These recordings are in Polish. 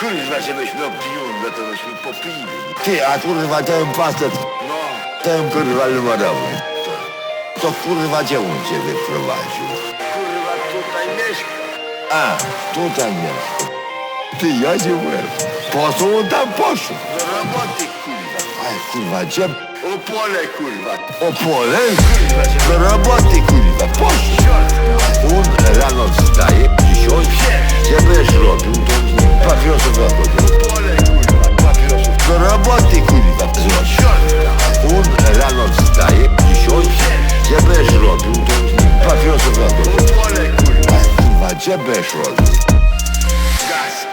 Kurwa, żebyś miał pieniądze, to byśmy popili. Ty, a kurwa ten facet, No, ten kurwa numerowy. To kurwa gdzie on cię wyprowadził? kurwa, tutaj mieszka. A, tutaj nie. Ty, ja nie byłem. Po co on tam poszedł? Do roboty, kurwa. Aj, kurwa, gdzie? O pole, kurwa. O pole? Kurwa, Do roboty, kurwa, poszedł. Gdzie robił? Gaz.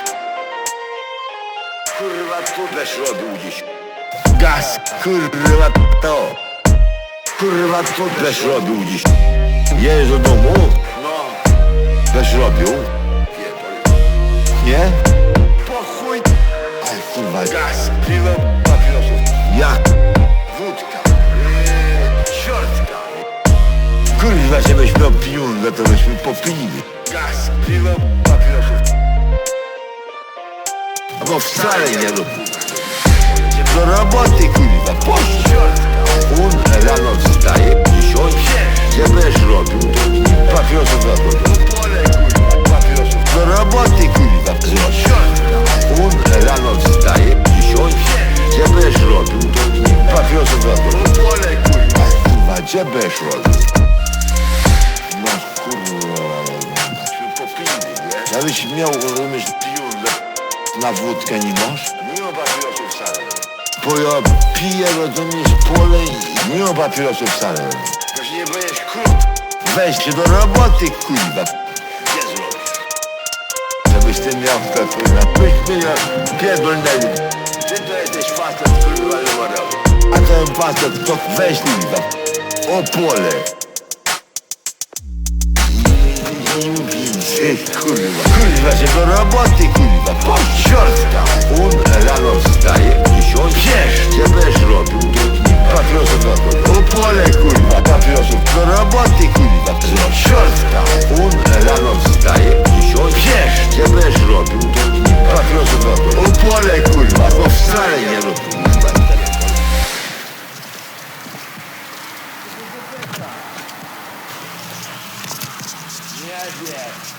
Kurwa, tu robił dziś. Gaz, kurwa, to. Kurwa, tu będziesz robił dziś. Jedziesz do domu, No, będziesz robił, pierdol. nie? Po chuj. Aj, kurwa, Gaz, piwo, papierosów. jak? Kurwa, żebyś miał pieniądze, to byśmy popili. Gaz, piwo, papierosów. Bo wcale nie robił. Do roboty, kurwa. Ciortka. On rano wstaje, dziesiąt, gdzie będziesz robił, papierosów kurwa. Papierosów. Do roboty, kurwa. Ciortka. On rano wstaje, dziesiąt, gdzie będziesz robił, papierosów kurwa. Aj, kurwa, gdzie będziesz robił? Żebyś miał, rozumiesz, pieniądze na wódkę nie masz? Nie ma papierosów wcale. Bo ja piję, rozumiesz, pole i nie ma papierosów wcale. Też nie będziesz król. Weź się do roboty, kurwa. Nie zrobisz. Żebyś ty miał to, kurwa. Byś mnie pierdolnęli. Ty to jesteś facet, kurwa, numerowy. A ten facet to weź, kurwa. O pole. Ty kurwa, kurwa się do roboty kurwa Pościorska, on rano wstaje Dziesiąt wiesz, cię będziesz robił Papierosów na to, opole kurwa Papierosów do roboty kurwa Pościorska, on rano wstaje Dziesiąt wiesz, cię będziesz robił Papierosów na to, opole kurwa Bo wcale nie robił Yeah.